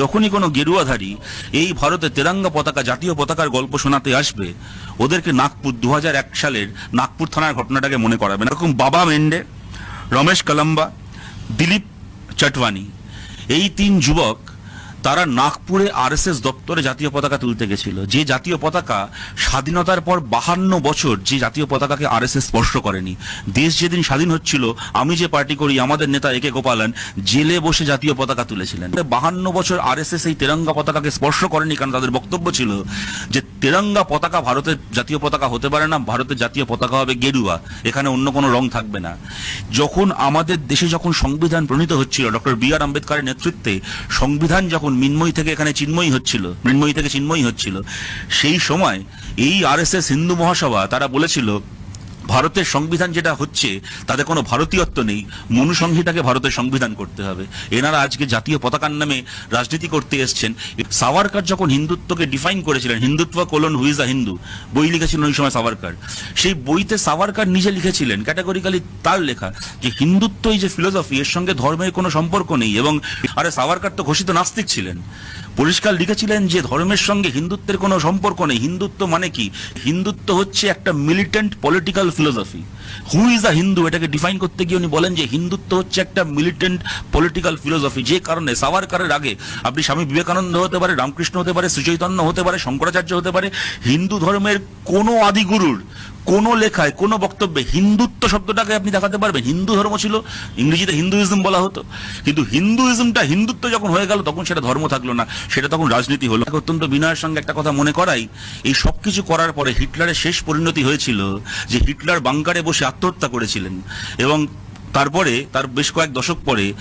যখনই কোনো গেরুয়াধারী এই ভারতে তেরাঙ্গা পতাকা, জাতীয় পতাকার গল্প শোনাতে আসবে, ওদেরকে নাগপুর দু হাজার এক সালের নাগপুর থানার ঘটনাটাকে মনে করাবে। এরকম বাবা মেন্ডে, রমেশ কলম্বা, দিলীপ চটওয়ানি, এই তিন যুবক তারা নাগপুরে আরএসএস দপ্তরে জাতীয় পতাকা তুলতে গেছিল। যে জাতীয় পতাকা স্বাধীনতার পর বাহান্ন বছর যে জাতীয় পতাকাকে আরএসএস স্পর্শ করেনি। দেশ যেদিন স্বাধীন হচ্ছিল, আমি যে পার্টি করি, আমাদের নেতা একে গোপালন জেলে বসে জাতীয় পতাকা তুলেছিলেন। বাহান্ন বছর আরএসএস এই তেরঙ্গা পতাকাকে স্পর্শ করেনি কারণ তাদের বক্তব্য ছিল যে, তেরঙ্গা পতাকা ভারতের জাতীয় পতাকা হতে পারে না, ভারতের জাতীয় পতাকা হবে গেরুয়া, এখানে অন্য কোনো রং থাকবে না। যখন আমাদের দেশে যখন সংবিধান প্রণীত হচ্ছিল, ডক্টর বি আর আম্বেদকরের নেতৃত্বে সংবিধান যখন মিনময়ী থেকে এখানে চিন্ময়ী হচ্ছিল, মৃন্ময়ী থেকে চিন্ময়ী হচ্ছিল, সেই সময় এই আর এস আরএসএস হিন্দু মহাসভা তারা বলেছিল ভারতের সংবিধান যেটা হচ্ছে, তাতে কোনো ভারতীয়ত্ব নেই। মনুসংহিতাকে ভারতের সংবিধান করতে হবে। এনারা আজকে জাতীয় পতাকার নামে রাজনীতি করতে এসছেন। সাভারকার যখন হিন্দুত্বকে ডিফাইন করেছিলেন, Hindutva colon who is a Hindu বই লিখেছিলেন ওই সময় সাভারকার সেই বইতে সাভারকার নিজে লিখেছিলেন ক্যাটাগরিক্যালি তার লেখা, যে হিন্দুত্ব এই যে ফিলোসফি এর সঙ্গে ধর্মের কোনো সম্পর্ক নেই এবং আরে সাভারকার তো ঘোষিত নাস্তিক ছিলেন। পরিষ্কার লিখেছিলেন যে ধর্মের সঙ্গে হিন্দুত্বের কোনো সম্পর্ক নেই। হিন্দুত্ব মানে কি? হিন্দুত্ব হচ্ছে একটা militant political philosophy. Who is a Hindu এটাকে ডিফাইন করতে গিয়ে উনি বলেন যে হিন্দুত্ব হচ্ছে একটা মিলিটেন্ট পলিটিক্যাল ফিলোসফি যে কারণে সাভারকারের আগে আপনি স্বামী বিবেকানন্দ হতে পারে, রামকৃষ্ণ হতে পারে, শ্রীচৈতন্য হতে পারে, শঙ্করাচার্য হতে পারে, হিন্দু ধর্মের কোনো আদিগুরুর কোনো লেখায়, কোনো বক্তব্যে হিন্দুত্ব শব্দটাকে আপনি দেখাতে পারবেন। হিন্দু ধর্ম ছিল, ইংরেজিতে হিন্দুইজম বলা হতো। কিন্তু হিন্দুইজমটা হিন্দুত্ব যখন হয়ে গেল, তখন সেটা ধর্ম থাকল না, সেটা তখন রাজনীতি হলো। অত্যন্ত বিনয়ের সঙ্গে একটা কথা মনে করাই, এই সব কিছু করার পরে হিটলারের শেষ পরিণতি হয়েছিল যে হিটলার বাংকারে বসে আত্মহত্যা করেছিলেন। এবং তারপরে তার বেশ কয়েক দশক পরে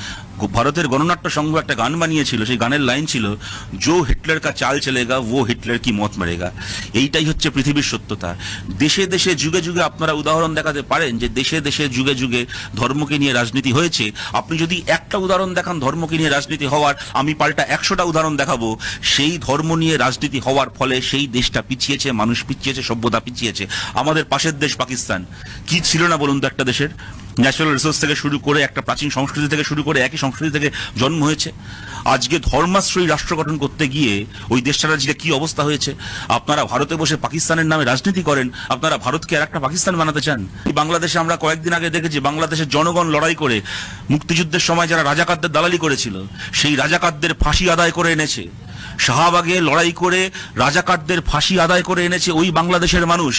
ভারতের গণনাট্য সংঘ একটা গান বানিয়েছিল, সেই গানের লাইন ছিল, জো হিটলার কা চাল চলেগা, ও হিটলার কি মত মারেগা। এইটাই হচ্ছে পৃথিবীর সত্যতা। দেশে দেশে যুগে যুগে আপনারা উদাহরণ দেখাতে পারেন যে দেশে দেশে যুগে যুগে ধর্মকে নিয়ে রাজনীতি হয়েছে। আপনি যদি একটা উদাহরণ দেখান ধর্মকে নিয়ে রাজনীতি হওয়ার, আমি পাল্টা একশোটা উদাহরণ দেখাবো। সেই ধর্ম নিয়ে রাজনীতি হওয়ার ফলে সেই দেশটা পিছিয়েছে, মানুষ পিছিয়েছে, সভ্যতা পিছিয়েছে। আমাদের পাশের দেশ পাকিস্তান। কি ছিল না বলুন তো একটা দেশের? ন্যাচারাল রিসোর্স থেকে শুরু করে একটা প্রাচীন সংস্কৃতি থেকে শুরু করে একই সংস্কৃতি থেকে জন্ম হয়েছে। আজকে ধর্মাশ্রয়ী রাষ্ট্র গঠন করতে গিয়ে ওই দেশটার আজকে কি অবস্থা হয়েছে? আপনারা ভারতে বসে পাকিস্তানের নামে রাজনীতি করেন, আপনারা ভারতকে আর একটা পাকিস্তান বানাতে চান? বাংলাদেশে আমরা কয়েকদিন আগে দেখেছি বাংলাদেশের জনগণ লড়াই করে মুক্তিযুদ্ধের সময় যারা রাজাকারদের দালালি করেছিল, সেই রাজাকারদের ফাঁসি আদায় করে এনেছে। শাহবাগে লড়াই করে রাজাকারদের ফাঁসি আদায় করে এনেছে ওই বাংলাদেশের মানুষ।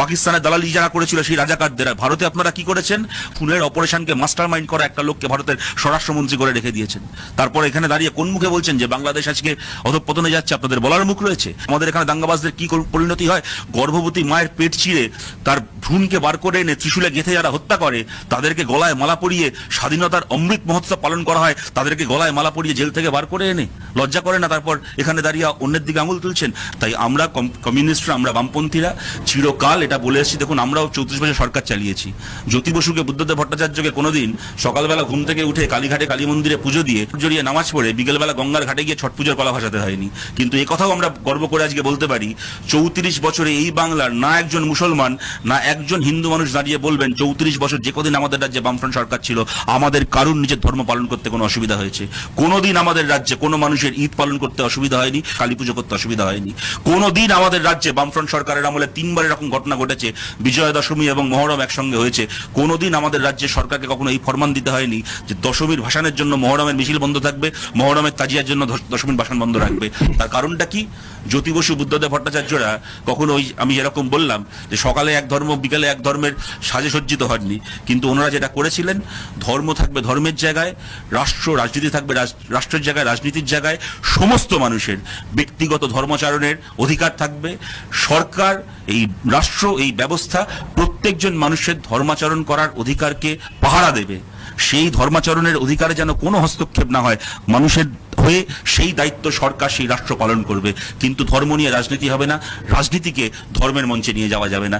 পাকিস্তানের দালালি যারা করেছিল সেই রাজাকারদের। ভারতে আপনারা কি করেছেন? খুনের অপারেশনকে মাস্টার মাইন্ড করা একটা লোককে ভারতের স্বরাষ্ট্রমন্ত্রী করে রেখে দিয়েছেন। তারপর এখানে দাঁড়িয়ে কোন মুখে বলছেন যে বাংলাদেশ আজকে অধপতনে যাচ্ছে? আপনাদের বলার মুখ রয়েছে? আমাদের এখানে দাঙ্গাবাজদের কি পরিণতি হয়? গর্ভবতী মায়ের পেট চিরে তার ভ্রূণকে বার করে এনে ত্রিশুলে গেঁথে যারা হত্যা করে, তাদেরকে গলায় মালা পরিয়ে স্বাধীনতার অমৃত মহোৎসব পালন করা হয়, তাদেরকে গলায় মালা পরিয়ে জেল থেকে বার করে এনে লজ্জা করে না? তারপর এখানে দাঁড়িয়ে অন্যের দিকে আঙুল তুলছেন। তাই আমরা কমিউনিস্টরা, আমরা বামপন্থীরা, চিরকাল এটা বলে এসেছি, দেখুন, আমরাও চৌত্রিশ বছর সরকার চালিয়েছি। জ্যোতি বসুকে, বুদ্ধদেব ভট্টাচার্যকে কোনোদিন সকালবেলা ঘুম থেকে উঠে কালীঘাটে কালী মন্দিরে পুজো দিয়ে জড়িয়ে নামাজ পড়ে বিকেলবেলা গঙ্গার ঘাটে গিয়ে ছট পুজোর পালা ভাসাতে হয়নি। কিন্তু এ কথাও আমরা গর্ব করে আজকে বলতে পারি, চৌত্রিশ বছরে এই বাংলার না একজন মুসলমান, না একজন হিন্দু মানুষ দাঁড়িয়ে বলবেন, চৌত্রিশ বছর যে কদিন আমাদের রাজ্যে বামফ্রন্ট সরকার ছিল, আমাদের কারুর নিজের ধর্ম পালন করতে কোনো অসুবিধা হয়েছে। কোনোদিন আমাদের রাজ্যে কোনো মানুষের ঈদ পালন করতে অসুবিধা হয়নি কালী পুজো করতে অসুবিধা হয়নি। কোনোদিন আমাদের রাজ্যে বামফ্রন্ট সরকারের আমলে তিনবার এরকম ঘটনা ঘটেছে বিজয়া দশমী এবং মহরম একসঙ্গে হয়েছে। কোনোদিন আমাদের রাজ্যের সরকারকে কখনো এই ফরমান দিতে হয়নি যে দশমীর ভাষণের জন্য মহরমের মিছিল বন্ধ থাকবে, মহরমের তাজিয়ার জন্য দশমীর ভাষণ বন্ধ রাখবে। তার কারণটা কি? জ্যোতি বসু বুদ্ধদেব ভট্টাচার্যরা কখনো ওই আমি যেরকম বললাম যে সকালে এক ধর্ম, বিকালে এক ধর্মের সাজে সজ্জিত হননি। কিন্তু ওনারা যেটা করেছিলেন, ধর্ম থাকবে ধর্মের জায়গায়, রাষ্ট্র, রাজনীতি থাকবে রাষ্ট্রের জায়গায়, রাজনীতির জায়গায়, সমস্ত মানুষের ব্যক্তিগত ধর্মাচরণের অধিকার থাকবে। সরকার, এই রাষ্ট্র, এই ব্যবস্থা প্রত্যেকজন মানুষের ধর্মাচরণ করার অধিকারকে পাহারা দেবে। সেই ধর্মাচরণের অধিকারে যেন কোনো হস্তক্ষেপ না হয়, মানুষের হয়ে সেই দায়িত্ব সরকার, সেই রাষ্ট্র পালন করবে। কিন্তু ধর্ম নিয়ে রাজনীতি হবে না। রাজনীতিকে ধর্মের মঞ্চে নিয়ে যাওয়া যাবে না।